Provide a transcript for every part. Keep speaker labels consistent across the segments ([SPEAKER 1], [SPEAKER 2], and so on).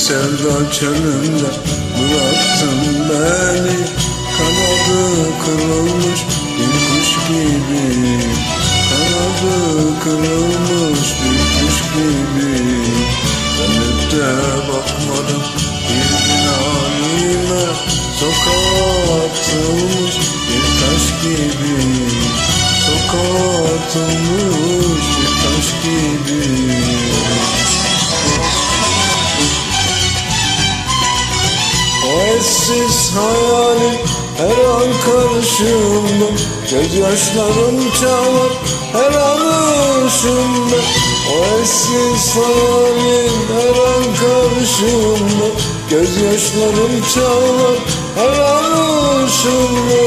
[SPEAKER 1] sevda çölünde bıraktın beni. Kanadı kırılmış bir kuş gibi. Kanadı kırılmış eşsiz hayalim her an karşımda. Gözyaşlarım çalar her an ışımda O eşsiz hayalim her an karşımda. Gözyaşlarım çalar her an ışımda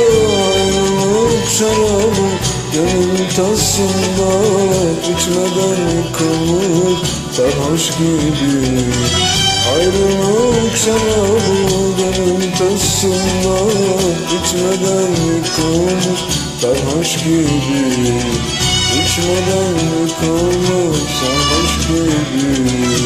[SPEAKER 1] Ayrılık şarabı gönül tasında. İçmeden yıkılmış sarhoş gibi. Ayrılık şarabı tasında İçmeden yıkılmış sarhoş gibi. İçmeden yıkılmış sarhoş gibi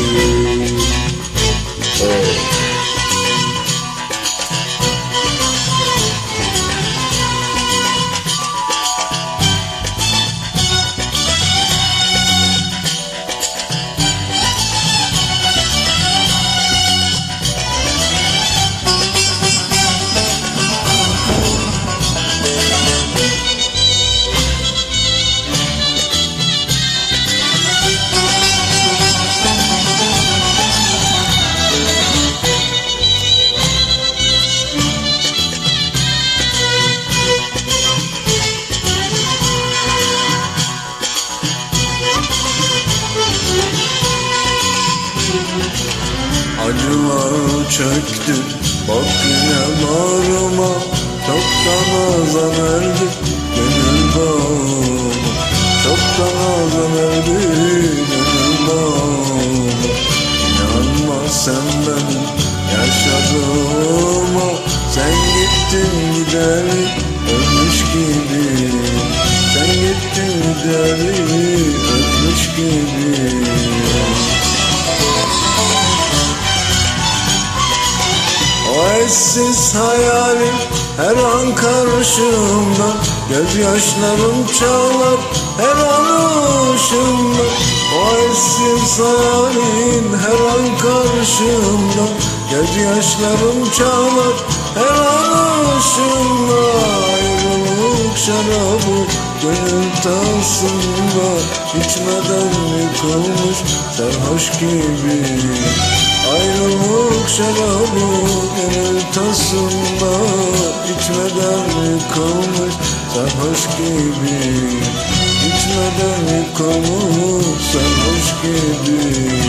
[SPEAKER 1] Acılar çöktü. Bak yine bağrıma Çoktan azan erdi. Gönül bağıma Çoktan azan erdi. Gönül bağıma. İnanma sen benim yaşadığıma. Sen gittin gideri O eşsiz hayalim her an karşımda. Gözyaşlarım çalar her an ışımda O eşsiz hayalim her an karşımda. Gözyaşlarım çalar her an ışımda Ayrılık şarabı gönül tasında İçmeden yıkılmış sarhoş gibi Ayrılık şarabı gönül tasında İçmeden yıkılmış sarhoş gibi İçmeden yıkılmış sarhoş gibi